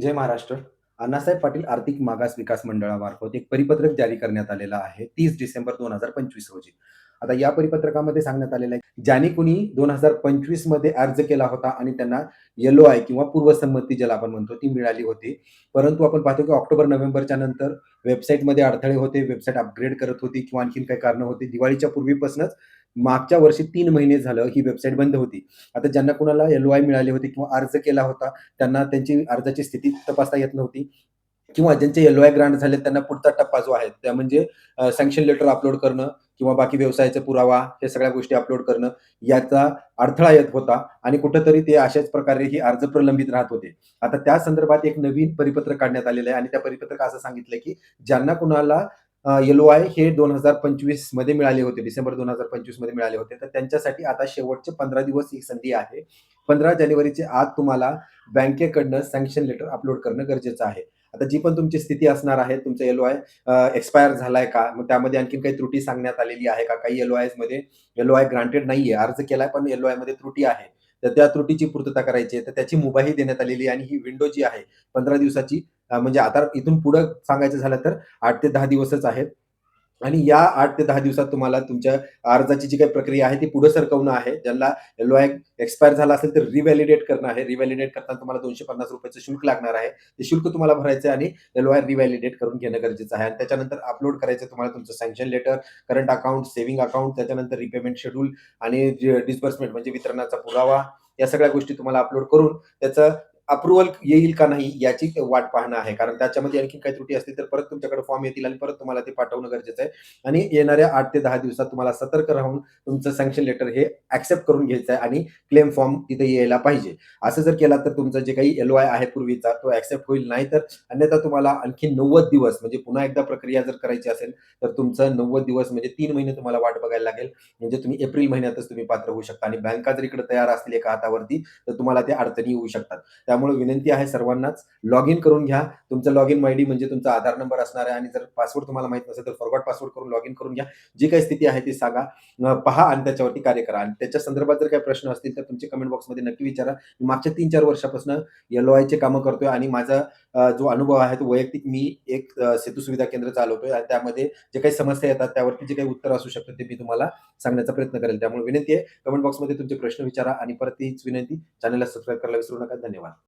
जय महाराष्ट्र. अण्णासाहेब पाटील आर्थिक मागास विकास मंडळामार्फत एक परिपत्रक जारी करण्यात आलेलं आहे तीस डिसेंबर 2025 रोजी. आता या परिपत्रकामध्ये सांगण्यात आलेलं आहे, ज्याने कुणी 2025 मध्ये अर्ज केला होता आणि त्यांना येलो आय किंवा पूर्वसंमती ज्याला आपण म्हणतो ती मिळाली होती. परंतु आपण पाहतो की ऑक्टोबर-नोव्हेंबरच्या नंतर वेबसाईटमध्ये अडथळे होते, वेबसाईट अपग्रेड करत होती किंवा आणखीन काही कारणं होती. दिवाळीच्या पूर्वीपासूनच मागच्या वर्षी तीन महिने झालं ही वेबसाईट बंद होती. आता ज्यांना कुणाला एल आय मिळाली होती किंवा अर्ज केला होता, त्यांना त्यांची अर्जाची स्थिती तपासता येत नव्हती किंवा ज्यांचे येलो आय ग्रांट झाले त्यांना पुढचा टप्पा जो आहे त्या म्हणजे सँक्शन लेटर अपलोड करणं किंवा बाकी व्यवसायाचा पुरावा हे सगळ्या गोष्टी अपलोड करणं याचा अडथळा येत होता आणि कुठंतरी ते अशाच प्रकारे ही अर्ज प्रलंबित राहत होते. आता त्या संदर्भात एक नवीन परिपत्रक काढण्यात आलेलं आहे आणि त्या परिपत्रकात असं सांगितलंय की ज्यांना कुणाला येलो एल-ओ-आय हे 2025 मध्ये मिळाले होते, डिसेंबर 2025 मध्ये मिळाले होते, तर त्यांच्यासाठी आता शेवटचे 15 दिवस ही संधी आहे. 15 जानेवारीच्या आत तुम्हाला बँकेकडनं सँक्शन लेटर अपलोड करणं गरजेचं आहे. आता जी पण तुमची स्थिती असणार आहे, तुमचा एल आय एक्सपायर झालाय का? मग त्यामध्ये आणखी काही त्रुटी सांगण्यात आलेली आहे का? काही एलओ आयमध्ये एल आय ग्रांटेड नाहीये, अर्ज केलाय पण एलओ आयमध्ये त्रुटी आहे. तर त्या त्रुटीची पूर्तता करायची आहे. तर त्याची मुभाही देण्यात आलेली आहे आणि ही विंडो जी आहे 15 दिवसाची म्हणजे आता इथून पुढं सांगायचं झालं तर आठ ते दहा दिवसच आहेत. आणि या आठ ते दहा दिवसात तुम्हाला तुमच्या अर्जाची जी काही प्रक्रिया आहे ती पुढे सरकवणं आहे. ज्याला एलो आय एक्सपायर झाला असेल तर रिव्हॅलिडेट करणं आहे. रिव्हॅलिडेट करताना तुम्हाला दोनशे पन्नास रुपयाचं शुल्क लागणार आहे. ते शुल्क तुम्हाला भरायचं आणि एलो आय रिव्हॅलिडेट करून घेणं गरजेचं आहे आणि त्याच्यानंतर अपलोड करायचं तुम्हाला तुमचं sanction letter, current account, saving account, त्याच्यानंतर रिपेमेंट शेड्यूल आणि डिस्बर्समेंट म्हणजे वितरणाचा पुरावा, या सगळ्या गोष्टी तुम्हाला अपलोड करून त्याचं अप्रूव्हल येईल का नाही याची वाट पाहणं आहे. कारण त्याच्यामध्ये आणखी काही त्रुटी असतील तर परत तुमच्याकडे फॉर्म येतील आणि परत तुम्हाला ते पाठवणं गरजेचं आहे आणि येणाऱ्या आठ ते दहा दिवसात तुम्हाला सतर्क राहून तुमचं सँक्शन लेटर हे ऍक्सेप्ट करून घ्यायचं आहे आणि क्लेम फॉर्म तिथे यायला पाहिजे. असं जर केला तर तुमचं जे काही एल आय आहे पूर्वीचा तो ऍक्सेप्ट होईल. नाही तर अन्यथा तुम्हाला आणखी 90 दिवस म्हणजे पुन्हा एकदा प्रक्रिया जर करायची असेल, तर तुमचं 90 दिवस म्हणजे तीन महिने तुम्हाला वाट बघायला लागेल. म्हणजे तुम्ही एप्रिल महिन्यातच तुम्ही पात्र होऊ शकता आणि बँका जर इकडे तयार असतील एका हातावरती, तर तुम्हाला ते अडचणी येऊ शकतात. त्यामुळे विनंती आहे सर्वांनाच लॉग इन करून घ्या. तुमचं लॉगिन आयडी म्हणजे तुमचा आधार नंबर असणार आहे आणि जर पासवर्ड तुम्हाला माहीत नसेल तर फॉरगॉट पासवर्ड करून लॉग इन करून घ्या. जी काही स्थिती आहे ती सांगा, पहा आणि त्याच्यावरती कार्य करा आणि त्याच्या संदर्भात जर काही प्रश्न असतील तर तुमचे कमेंट बॉक्समध्ये नक्की विचारा. मी मागच्या 3-4 वर्षापासून एल आयचे कामं करतोय आणि माझा जो अनुभव आहे तो वैयक्तिक मी एक सेतू सुविधा केंद्र चालवतोय आणि त्यामध्ये जे काही समस्या येतात त्यावरती जे काही उत्तर असू शकतं ते मी तुम्हाला सांगण्याचा प्रयत्न करेल. त्यामुळे विनंती आहे कमेंट बॉक्समध्ये तुमचे प्रश्न विचारा आणि परत तीच विनंती चॅनलला सबस्क्राईब करायला विसरू नका. धन्यवाद.